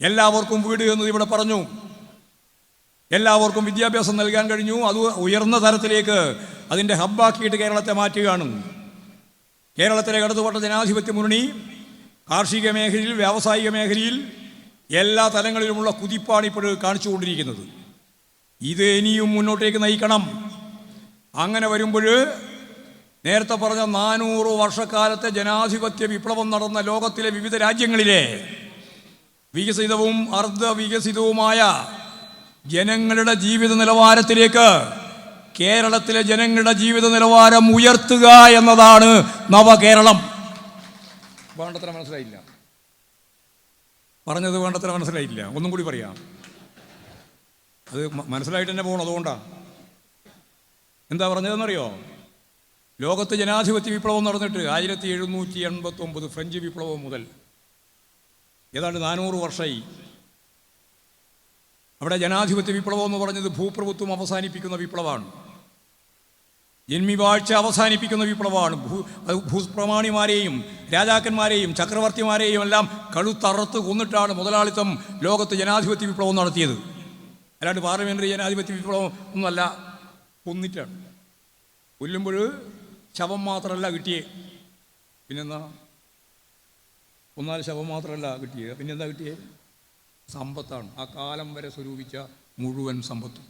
എല്ലാവർക്കും വീട് എന്ന് ഇവിടെ പറഞ്ഞു. എല്ലാവർക്കും വിദ്യാഭ്യാസം നൽകാൻ കഴിഞ്ഞു. അത് ഉയർന്ന തരത്തിലേക്ക് അതിന്റെ ഹബ്ബാക്കിയിട്ട് കേരളത്തെ മാറ്റുകയാണ്. കേരളത്തിലെ കടത്തുപെട്ട ജനാധിപത്യ മുന്നണി കാർഷിക മേഖലയിൽ വ്യാവസായിക മേഖലയിൽ എല്ലാ തലങ്ങളിലുമുള്ള കുതിപ്പാണ് ഇപ്പോൾ കാണിച്ചുകൊണ്ടിരിക്കുന്നത്. ഇത് ഇനിയും മുന്നോട്ടേക്ക് നയിക്കണം. അങ്ങനെ വരുമ്പോൾ നേരത്തെ പറഞ്ഞ നാനൂറ് വർഷക്കാലത്തെ ജനാധിപത്യ വിപ്ലവം നടന്ന ലോകത്തിലെ വിവിധ രാജ്യങ്ങളിലെ വികസിതവും അർദ്ധ വികസിതവുമായ ജനങ്ങളുടെ ജീവിത നിലവാരത്തിലേക്ക് കേരളത്തിലെ ജനങ്ങളുടെ ജീവിത നിലവാരം ഉയർത്തുക എന്നതാണ് നവകേരളം. വേണ്ടത്ര മനസ്സിലായില്ല. പറഞ്ഞത് വേണ്ടത്ര മനസ്സിലായില്ല. ഒന്നും കൂടി പറയാം. അത് മനസ്സിലായിട്ട് തന്നെ പോകണം അതുകൊണ്ടാണ് എന്താ പറഞ്ഞതെന്നറിയോ? ലോകത്ത് ജനാധിപത്യ വിപ്ലവം നടന്നിട്ട് ആയിരത്തി എഴുന്നൂറ്റി എൺപത്തി ഒമ്പത് ഫ്രഞ്ച് വിപ്ലവം മുതൽ ഏതാണ്ട് നാനൂറ് വർഷമായി അവിടെ ജനാധിപത്യ വിപ്ലവം എന്ന് പറഞ്ഞത് ഭൂപ്രഭുത്വം അവസാനിപ്പിക്കുന്ന വിപ്ലവമാണ്. ജന്മിവാഴ്ച അവസാനിപ്പിക്കുന്ന വിപ്ലവമാണ്. ഭൂ ഭൂപ്രമാണിമാരെയും രാജാക്കന്മാരെയും ചക്രവർത്തിമാരെയും എല്ലാം കഴുത്തറുത്ത് കൊന്നിട്ടാണ് മുതലാളിത്തം ലോകത്ത് ജനാധിപത്യ വിപ്ലവം നടത്തിയത്. അല്ലാണ്ട് പാർലമെന്ററി ജനാധിപത്യ വിപ്ലവം ഒന്നുമല്ല കൊന്നിട്ടാണ്. കൊല്ലുമ്പോൾ ശവം മാത്രമല്ല കിട്ടിയേ. പിന്നെന്താ ഒന്നാൽ ശവം മാത്രമല്ല കിട്ടിയത് പിന്നെ എന്താ കിട്ടിയത് സമ്പത്താണ്. ആ കാലം വരെ സ്വരൂപിച്ച മുഴുവൻ സമ്പത്തും.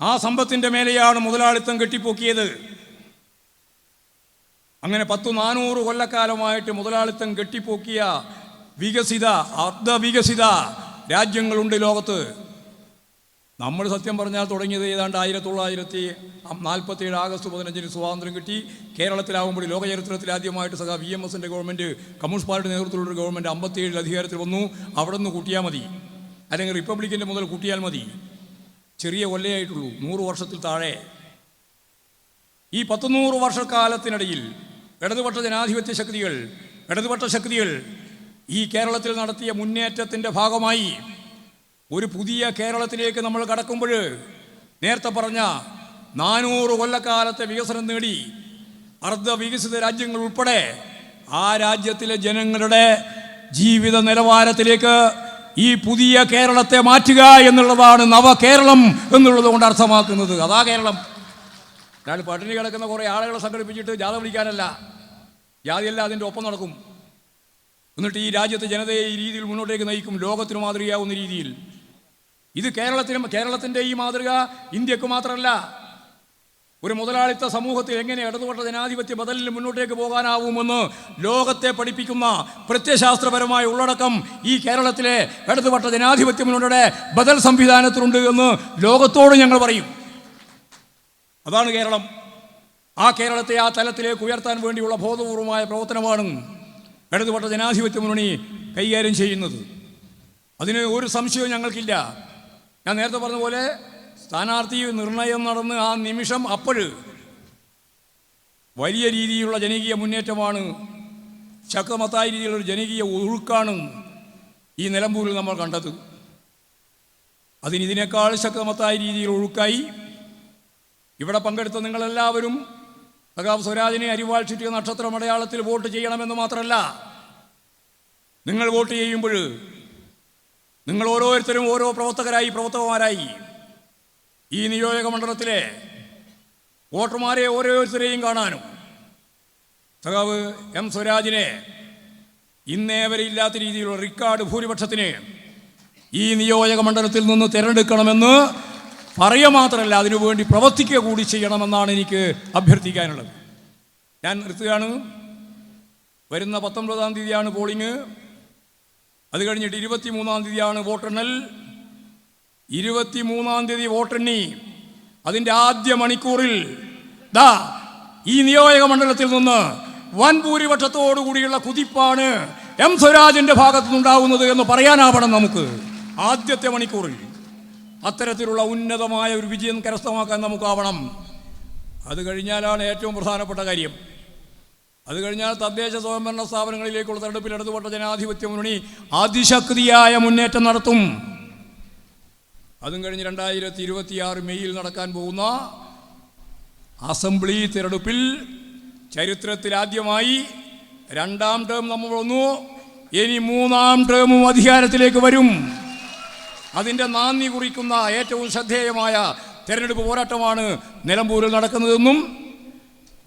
ആ സമ്പത്തിന്റെ മേലെയാണ് മുതലാളിത്തം കെട്ടിപ്പൊക്കിയത്. അങ്ങനെ പത്തു നാനൂറ് കൊല്ലക്കാലമായിട്ട് മുതലാളിത്തം കെട്ടിപ്പൊക്കിയ വികസിത അർദ്ധവികസിത രാജ്യങ്ങളുണ്ട് ലോകത്ത്. നമ്മൾ സത്യം പറഞ്ഞാൽ തുടങ്ങിയത് ഏതാണ്ട് ആയിരത്തി തൊള്ളായിരത്തി നാൽപ്പത്തി ഏഴ് ആഗസ്റ്റ് പതിനഞ്ചിന് സ്വാതന്ത്ര്യം കിട്ടി. കേരളത്തിലാവുമ്പോൾ ലോകചരിത്രത്തിൽ ആദ്യമായിട്ട് സഹ വി എം എസിന്റെ ഗവൺമെന്റ് കമ്മ്യൂണിസ്റ്റ് പാർട്ടി നേതൃത്വത്തിലുള്ള ഗവൺമെന്റ് അമ്പത്തിയേഴിൽ അധികാരത്തിൽ വന്നു. അവിടെ നിന്ന് കൂട്ടിയാൽ മതി. അല്ലെങ്കിൽ റിപ്പബ്ലിക്കിന്റെ മുതൽ കൂട്ടിയാൽ മതി. ചെറിയ കൊല്ലയായിട്ടുള്ളൂ. നൂറ് വർഷത്തിൽ താഴെ. ഈ പത്തുനൂറ് വർഷക്കാലത്തിനിടയിൽ ഇടതുപക്ഷ ജനാധിപത്യ ശക്തികൾ ഇടതുപക്ഷ ശക്തികൾ ഈ കേരളത്തിൽ നടത്തിയ മുന്നേറ്റത്തിന്റെ ഭാഗമായി ഒരു പുതിയ കേരളത്തിലേക്ക് നമ്മൾ കടക്കുമ്പോൾ നേരത്തെ പറഞ്ഞ നാനൂറ് കൊല്ലക്കാലത്തെ വികസനം നേടി അർദ്ധ വികസിത രാജ്യങ്ങൾ ഉൾപ്പെടെ ആ രാജ്യത്തിലെ ജനങ്ങളുടെ ജീവിത നിലവാരത്തിലേക്ക് ഈ പുതിയ കേരളത്തെ മാറ്റുക എന്നുള്ളതാണ് നവകേരളം എന്നുള്ളത് കൊണ്ട് അർത്ഥമാക്കുന്നത്. അതാ കേരളം. ഞാൻ പട്ടിണി കിടക്കുന്ന കുറേ ആളുകളെ സംഘടിപ്പിച്ചിട്ട് ജാഥ വിളിക്കാനല്ല. ജാതിയല്ല അതിന്റെ ഒപ്പം നടക്കും. എന്നിട്ട് ഈ രാജ്യത്തെ ജനതയെ ഈ രീതിയിൽ മുന്നോട്ടേക്ക് നയിക്കും. ലോകത്തിന് മാതൃകയാവുന്ന രീതിയിൽ. ഇത് കേരളത്തിനും കേരളത്തിന്റെ ഈ മാതൃക ഇന്ത്യയ്ക്ക് മാത്രമല്ല ഒരു മുതലാളിത്ത സമൂഹത്തിൽ എങ്ങനെ ഇടതുപെട്ട ജനാധിപത്യ ബദലിൽ മുന്നോട്ടേക്ക് പോകാനാവുമെന്ന് ലോകത്തെ പഠിപ്പിക്കുന്ന പ്രത്യശാസ്ത്രപരമായ ഉള്ളടക്കം ഈ കേരളത്തിലെ ഇടതുപെട്ട ജനാധിപത്യ മുന്നോട്ടയുടെ ബദൽ സംവിധാനത്തിലുണ്ട് എന്ന് ലോകത്തോട് ഞങ്ങൾ പറയും. അതാണ് കേരളം. ആ കേരളത്തെ ആ തലത്തിലേക്ക് ഉയർത്താൻ വേണ്ടിയുള്ള ബോധപൂർവമായ പ്രവർത്തനമാണ് ഇടതുപെട്ട ജനാധിപത്യ മുന്നണി കൈകാര്യം ചെയ്യുന്നത്. അതിന് ഒരു സംശയവും ഞങ്ങൾക്കില്ല. ഞാൻ നേരത്തെ പറഞ്ഞ പോലെ സ്ഥാനാർത്ഥി നിർണയം നടന്ന് ആ നിമിഷം അപ്പോൾ വലിയ രീതിയിലുള്ള ജനകീയ മുന്നേറ്റമാണ് ശക്തമത്തായ രീതിയിലുള്ള ജനകീയ ഒഴുക്കാണ് ഈ നിലമ്പൂരിൽ നമ്മൾ കണ്ടത്. അതിനിതിനേക്കാൾ ശക്തമത്തായ രീതിയിൽ ഒഴുക്കായി ഇവിടെ പങ്കെടുത്ത നിങ്ങളെല്ലാവരും സഖാവ് സ്വരാജിനെ അരിവാൾ ചുറ്റിയ നക്ഷത്ര മലയാളത്തിൽ വോട്ട് ചെയ്യണമെന്ന് മാത്രമല്ല നിങ്ങൾ വോട്ട് ചെയ്യുമ്പോൾ നിങ്ങൾ ഓരോരുത്തരും ഓരോ പ്രവർത്തകരായി പ്രവർത്തകന്മാരായി ഈ നിയോജക മണ്ഡലത്തിലെ വോട്ടർമാരെ ഓരോരുത്തരെയും കാണാനും. സഖാവ് എം സ്വരാജിനെ ഇന്നേ വരെ ഇല്ലാത്ത രീതിയിലുള്ള റിക്കാർഡ് ഭൂരിപക്ഷത്തിന് ഈ നിയോജക മണ്ഡലത്തിൽ നിന്ന് തിരഞ്ഞെടുക്കണമെന്ന് പറയുക മാത്രമല്ല അതിനുവേണ്ടി പ്രവർത്തിക്കുക കൂടി ചെയ്യണമെന്നാണ് എനിക്ക് അഭ്യർത്ഥിക്കാനുള്ളത്. ഞാൻ നിർത്തുകയാണ്. വരുന്ന പത്തൊമ്പതാം തീയതിയാണ് പോളിംഗ്. അത് കഴിഞ്ഞിട്ട് ഇരുപത്തി മൂന്നാം തീയതിയാണ് വോട്ടെണ്ണൽ. ഇരുപത്തി മൂന്നാം തീയതി വോട്ടെണ്ണി. അതിന്റെ ആദ്യ മണിക്കൂറിൽ ദാ ഈ നിയോജക മണ്ഡലത്തിൽ നിന്ന് വൻ ഭൂരിപക്ഷത്തോടു കൂടിയുള്ള കുതിപ്പാണ് എം സ്വരാജിന്റെ ഭാഗത്തു നിന്നുണ്ടാവുന്നത് എന്ന് പറയാനാവണം നമുക്ക്. ആദ്യത്തെ മണിക്കൂറിൽ അത്തരത്തിലുള്ള ഉന്നതമായ ഒരു വിജയം കരസ്ഥമാക്കാൻ നമുക്കാവണം. അത് കഴിഞ്ഞാലാണ് ഏറ്റവും പ്രധാനപ്പെട്ട കാര്യം. അത് കഴിഞ്ഞാൽ തദ്ദേശ സ്വയംഭരണ സ്ഥാപനങ്ങളിലേക്കുള്ള തെരഞ്ഞെടുപ്പിൽ ഇടതുപെട്ട ജനാധിപത്യ മുന്നണി അതിശക്തിയായ മുന്നേറ്റം നടത്തും. അതും കഴിഞ്ഞ് രണ്ടായിരത്തി ഇരുപത്തിയാറ് മെയ്യിൽ നടക്കാൻ പോകുന്ന അസംബ്ലി തിരഞ്ഞെടുപ്പിൽ ചരിത്രത്തിൽ ആദ്യമായി രണ്ടാം ടേം നമ്മൾ വന്നു. ഇനി മൂന്നാം ടേമും അധികാരത്തിലേക്ക് വരും. അതിന്റെ നാന്ദി കുറിക്കുന്ന ഏറ്റവും ശ്രദ്ധേയമായ തെരഞ്ഞെടുപ്പ് പോരാട്ടമാണ് നിലമ്പൂരിൽ നടക്കുന്നതെന്നും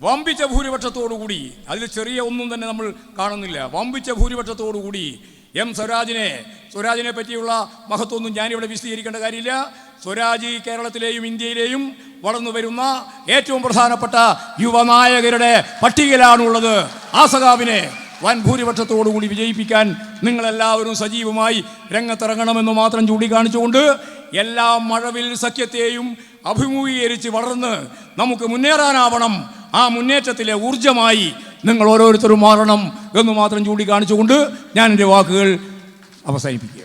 വമ്പിച്ച ഭൂരിപക്ഷത്തോടുകൂടി അതിൽ ചെറിയ ഒന്നും തന്നെ നമ്മൾ കാണുന്നില്ല. വമ്പിച്ച ഭൂരിപക്ഷത്തോടുകൂടി എം സ്വരാജിനെ സ്വരാജിനെ പറ്റിയുള്ള മഹത്വമൊന്നും ഞാനിവിടെ വിശദീകരിക്കേണ്ട കാര്യമില്ല. സ്വരാജ് കേരളത്തിലെയും ഇന്ത്യയിലെയും വളർന്നു വരുന്ന ഏറ്റവും പ്രധാനപ്പെട്ട യുവനായകരുടെ പട്ടികയിലാണുള്ളത്. ആസകാവിനെ വൻ ഭൂരിപക്ഷത്തോടുകൂടി വിജയിപ്പിക്കാൻ നിങ്ങളെല്ലാവരും സജീവമായി രംഗത്തിറങ്ങണമെന്ന് മാത്രം ചൂണ്ടിക്കാണിച്ചുകൊണ്ട് എല്ലാ മഴവിൽ സഖ്യത്തെയും അഭിമുഖീകരിച്ച് വളർന്ന് നമുക്ക് മുന്നേറാനാവണം. ആ മുന്നേറ്റത്തിലെ ഊർജമായി നിങ്ങൾ ഓരോരുത്തരും മാറണം എന്ന് മാത്രം ചൂണ്ടിക്കാണിച്ചുകൊണ്ട് ഞാൻ എന്റെ വാക്കുകൾ അവസാനിപ്പിക്കുക